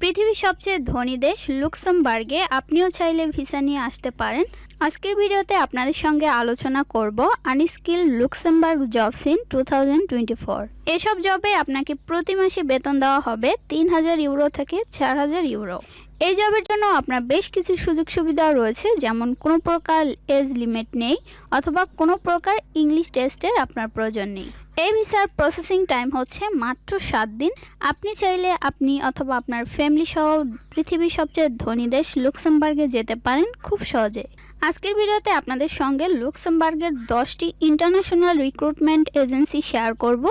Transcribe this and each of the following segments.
পৃথিবীর সবচেয়ে ধনী দেশ লুক্সেমবার্গে। আপনিও চাইলে ভিসা নিয়ে আসতে পারেন। আজকের ভিডিওতে আপনাদের সঙ্গে আলোচনা করব unskilled Luxembourg jobs into এসব জবে আপনাকে প্রতি মাসে বেতন দেওয়া হবে তিন হাজার ইউরো থেকে চার হাজার ইউরো। এই জবের জন্য আপনার বেশ কিছু সুযোগ সুবিধা রয়েছে, যেমন কোনো প্রকার এজ লিমিট নেই অথবা কোনো প্রকার ইংলিশ টেস্টের আপনার প্রয়োজন নেই। এই ভিসার প্রসেসিং টাইম হচ্ছে মাত্র সাত দিন। আপনি চাইলে আপনি অথবা আপনার ফ্যামিলি সহ পৃথিবীর সবচেয়ে ধনী দেশ লুক্সেমবার্গে যেতে পারেন খুব সহজে। আজকের ভিডিওতে আপনাদের সঙ্গে লুক্সেমবার্গের দশটি ইন্টারন্যাশনাল রিক্রুটমেন্ট এজেন্সি শেয়ার করব,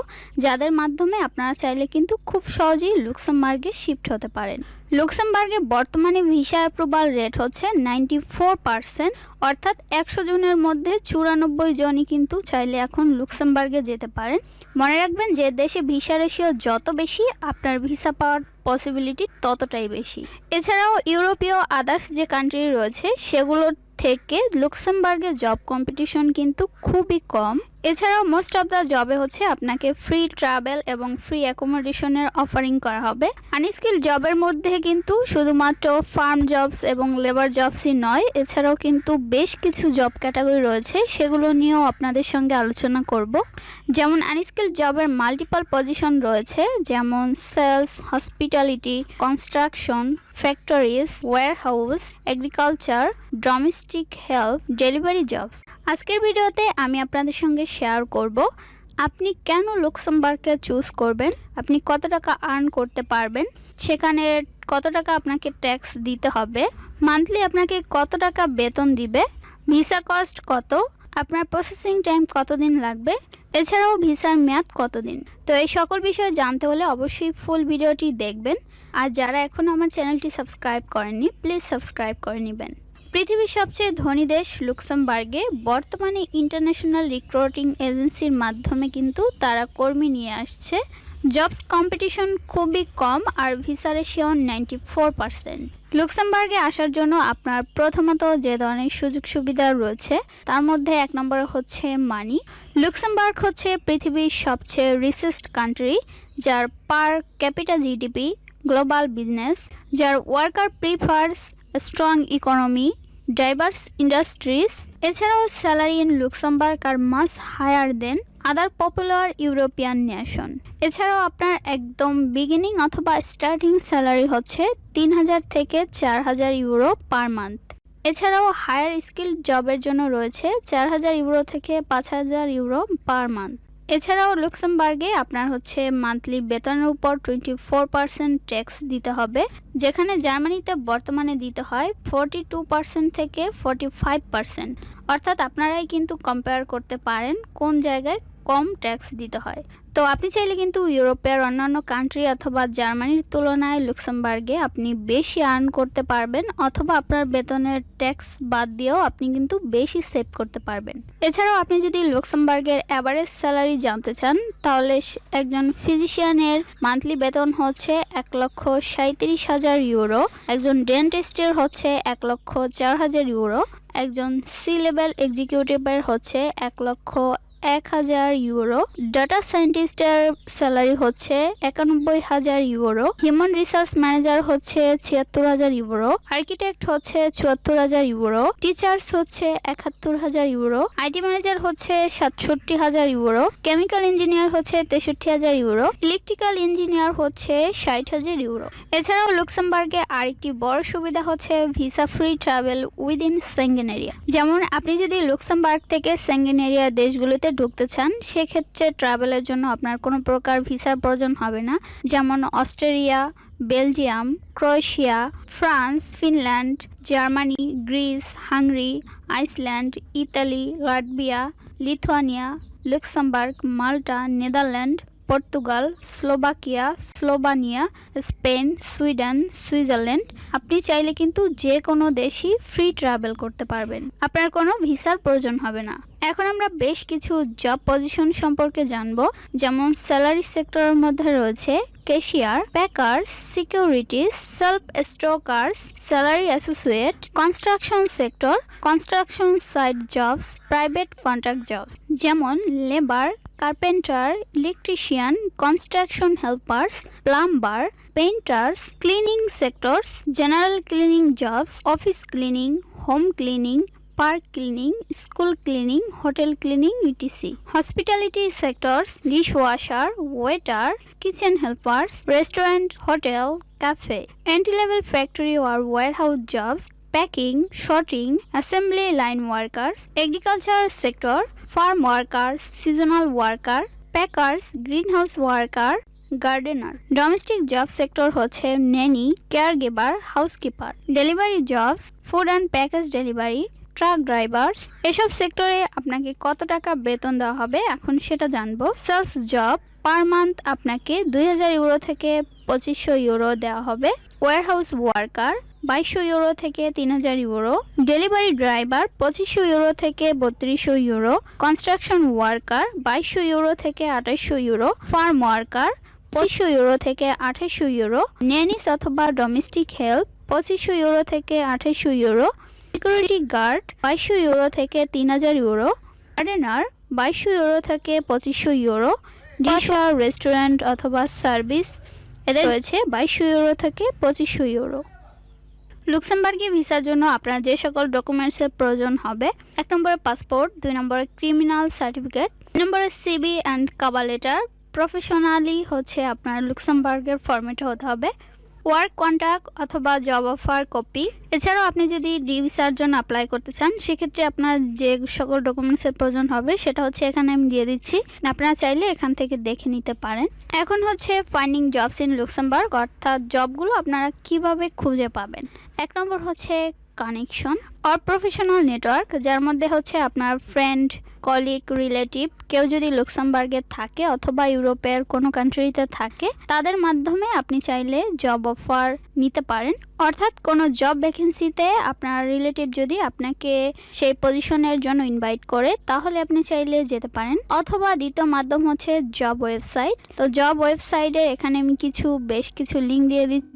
যাদের মাধ্যমে আপনারা চাইলে কিন্তু খুব সহজেই লুক্সেমবার্গে শিফট হতে পারেন। লুক্সেমবার্গে বর্তমানে ভিসা অ্যাপ্রুভাল রেট হচ্ছে নাইনটি ফোর পার্সেন্ট, অর্থাৎ একশো জনের মধ্যে চুরানব্বই জনই কিন্তু চাইলে এখন লুক্সেমবার্গে যেতে পারেন। মনে রাখবেন যে দেশে ভিসা রেশিও যত বেশি, আপনার ভিসা পাওয়ার পসিবিলিটি ততটাই বেশি। এছাড়াও ইউরোপীয় আদার্স যে কান্ট্রি রয়েছে সেগুলোর থেকে লুক্সেমবার্গের জব কম্পিটিশন কিন্তু খুবই কম। এছাড়াও মোস্ট অফ দ্য জবে হচ্ছে আপনাকে ফ্রি ট্রাভেল এবং ফ্রি অ্যাকোমোডেশনের অফারিং করা হবে। আনস্কিল জবের মধ্যে কিন্তু শুধুমাত্র ফার্ম জবস এবং লেবার জবসই নয়, এছাড়াও কিন্তু বেশ কিছু জব ক্যাটাগরি রয়েছে, সেগুলো নিয়েও আপনাদের সঙ্গে আলোচনা করব। যেমন আনস্কিল জবের মাল্টিপল পজিশন রয়েছে, যেমন sales hospitality construction factories warehouse agriculture domestic help delivery jobs আজকের ভিডিওতে আমি আপনাদের সঙ্গে শেয়ার করব, আপনি কেন লুক্সেমবার্গকে চুজ করবেন? আপনি কত টাকা আর্ন করতে পারবেন? সেখানে কত টাকা আপনাকে ট্যাক্স দিতে হবে? মান্থলি আপনাকে কত টাকা বেতন দিবে? ভিসা কস্ট কত? আপনার প্রসেসিং টাইম কতদিন লাগবে? এছাড়াও ভিসার মেয়াদ কতদিন? তো এই সকল বিষয়ে জানতে হলে অবশ্যই ফুল ভিডিওটি দেখবেন। আর যারা এখনও আমার চ্যানেলটি সাবস্ক্রাইব করেননি প্লিজ সাবস্ক্রাইব করে নেবেন। পৃথিবীর সবচেয়ে ধনী দেশ লুক্সেমবার্গে। বর্তমানে ইন্টারন্যাশনাল রিক্রুটিং এজেন্সির মাধ্যমে কিন্তু তারা কর্মী নিয়ে আসছে। জবস কম্পিটিশন খুবই কম আর visa ratio ninety four percent লুক্সেমবার্গে আসার জন্য আপনার প্রথমত যে ধরনের সুযোগ সুবিধা রয়েছে, তার মধ্যে এক নম্বর হচ্ছে মানি। লুক্সেমবার্গ হচ্ছে পৃথিবীর সবচেয়ে রিসেস্ট কান্ট্রি যার per capita GDP global business যার worker prefers strong economy diverse industries এছাড়াও salary in Luxembourg R much higher than other popular European nation এছাড়াও আপনার একদম বিগিনিং অথবা স্টার্টিং স্যালারি হচ্ছে তিন হাজার থেকে চার হাজার ইউরো পার মান্থ এছাড়াও হায়ার স্কিল জবের জন্য রয়েছে চার হাজার ইউরো থেকে পাঁচ হাজার ইউরো পার মান্থ এছাড়াও লুক্সেমবার্গে আপনার হচ্ছে মান্থলি বেতনের উপর টোয়েন্টি ফোর পার্সেন্ট ট্যাক্স দিতে হবে, যেখানে জার্মানিতে বর্তমানে দিতে হয় ফোরটি টু পার্সেন্ট থেকে ফোরটি ফাইভ পার্সেন্ট অর্থাৎ আপনারাই কিন্তু কম্পেয়ার করতে পারেন কোন জায়গায় কম ট্যাক্স দিতে হয়। তো আপনি চাইলে কিন্তু ইউরোপের অন্যান্য কান্ট্রি অথবা জার্মানির তুলনায় লুক্সেমবার্গে আপনি বেশি আর্ন করতে পারবেন অথবা আপনার বেতনের ট্যাক্স বাদ দিয়েও আপনি কিন্তু বেশি সেভ করতে পারবেন। এছাড়াও আপনি যদি লুক্সেমবার্গের অ্যাভারেজ স্যালারি জানতে চান, তাহলে একজন ফিজিশিয়ানের মান্থলি বেতন হচ্ছে এক লক্ষ সাঁত্রিশ হাজার ইউরো একজন ডেন্টিস্টের হচ্ছে এক লক্ষ চার হাজার ইউরো একজন সি লেভেল এক্সিকিউটিভের হচ্ছে এক লক্ষ এক হাজার ইউরো। ডাটা সায়েন্টিস্টের স্যালারি হচ্ছে একানব্বই হাজার ইউরো। হিউম্যান রিসার্চ ম্যানেজার হচ্ছে ছিয়াত্তর হাজার ইউরো। আর্কিটেক্ট হচ্ছে চুয়াত্তর হাজার ইউরো। টিচার্স হচ্ছে একাত্তর হাজার ইউরো। আইটি ম্যানেজার হচ্ছে সাতষট্টি হাজার ইউরো। কেমিক্যাল ইঞ্জিনিয়ার হচ্ছে তেষট্টি হাজার ইউরো। ইলেকট্রিক্যাল ইঞ্জিনিয়ার হচ্ছে ষাট হাজার ইউরো। এছাড়াও লুক্সেমবার্গে আরেকটি বড় সুবিধা হচ্ছে visa free travel within Schengen area যেমন আপনি যদি লুক্সেমবার্গ থেকে সেঙ্গেন এরিয়ার দেশগুলোতে ঢুকতে চান, সেক্ষেত্রে ট্রাভেলের জন্য আপনার কোনো প্রকার ভিসার প্রয়োজন হবে না। যেমন Australia, Belgium, Croatia, France, Finland, Germany, Greece, Hungary, Iceland, Italy Latvia Lithuania, Luxembourg, Malta, Netherland Portugal, Slovakia, Slovenia, Spain, Sweden, Switzerland. আপনি চাইলে কিন্তু যে কোনো দেশই ফ্রি ট্রাভেল করতে পারবেন। আপনার কোনো ভিসার প্রয়োজন হবে না। এখন আমরা বেশ কিছু জব পজিশন সম্পর্কে জানব, যেমন স্যালারি সেক্টরের মধ্যে রয়েছে cashier packers securities self stockers salary associate construction sector construction site jobs private contract jobs যেমন labour carpenter electrician construction helpers plumber painters, cleaning sectors, general cleaning jobs, office cleaning, home cleaning, park cleaning, school cleaning, hotel cleaning, etc. Hospitality sectors, dishwasher, waiter, kitchen helpers, restaurant, hotel, cafe. Entry-level factory or warehouse jobs, packing, sorting, assembly line workers, agriculture sector, farm workers, seasonal worker, packers, greenhouse worker gardener. Domestic job sector হচ্ছে nanny care giver housekeeper. Delivery jobs food and package delivery truck drivers. এসব সেক্টরে আপনাকে কত টাকা বেতন দেওয়া হবে এখন সেটা জানব। সেলস জব পার মান্থ আপনাকে দুই হাজার ইউরো থেকে পঁচিশশো ইউরো দেওয়া হবে। ওয়ারহাউস ওয়ার্কার বাইশশো ইউরো থেকে তিন হাজার ইউরো ডেলিভারি ড্রাইভার পঁচিশশো ইউরো থেকে বত্রিশশো ইউরো কনস্ট্রাকশন ওয়ার্কার বাইশশো ইউরো থেকে আঠাশশো ইউরো ফার্ম ওয়ার্কার পঁচিশশো ইউরো থেকে আঠাশশো ইউরো নেনিস অথবা ডোমেস্টিক হেল্প পঁচিশশো ইউরো থেকে আঠাশশো ইউরো সিকিউরিটি গার্ড বাইশশো ইউরো থেকে তিন হাজার ইউরো গার্ডেনার বাইশশো ইউরো থেকে পঁচিশশো ইউরো ডিশার রেস্টুরেন্ট অথবা সার্ভিস এদের রয়েছে বাইশশো ইউরো থেকে পঁচিশশো ইউরো। লুক্সেমবার্গে ভিসার জন্য আপনার যে সকল ডকুমেন্টসের প্রয়োজন হবে, এক নম্বরে পাসপোর্ট, দুই নম্বরে ক্রিমিনাল সার্টিফিকেট, তিন নম্বরে CV and cover letter professionally হচ্ছে আপনার লুক্সেমবার্গের ফর্মেটে হতে হবে ওয়ার্ক কন্ট্যাক্ট অথবা জব অফার কপি এছাড়াও আপনি যদি ডি ভিসার জন্য অ্যাপ্লাই করতে চান, সেক্ষেত্রে আপনার যে সকল ডকুমেন্টসের প্রয়োজন হবে, সেটা হচ্ছে এখানে আমি দিয়ে দিচ্ছি। আপনারা চাইলে এখান থেকে দেখে নিতে পারেন। এখন হচ্ছে ফাইন্ডিং জবস ইন লুক্সেমবার্গ অর্থাৎ জবগুলো আপনারা কীভাবে খুঁজে পাবেন? এক নম্বর হচ্ছে কানেকশন অর প্রফেশনাল নেটওয়ার্ক যার মধ্যে হচ্ছে আপনার ফ্রেন্ড কলিগ রিলেটিভ কেউ যদি লুক্সেমবার্গে থাকে অথবা ইউরোপের কোনো কান্ট্রিতে থাকে, তাদের মাধ্যমে আপনি চাইলে জব অফার নিতে পারেন। অর্থাৎ কোনো জব ভ্যাকেন্সিতে আপনার রিলেটিভ যদি আপনাকে সেই পজিশনের জন্য ইনভাইট করে, তাহলে আপনি চাইলে যেতে পারেন। অথবা দ্বিতীয় মাধ্যম হচ্ছে জব ওয়েবসাইট তো জব ওয়েবসাইটের এখানে আমি কিছু, বেশ কিছু লিঙ্ক দিয়ে দিচ্ছি।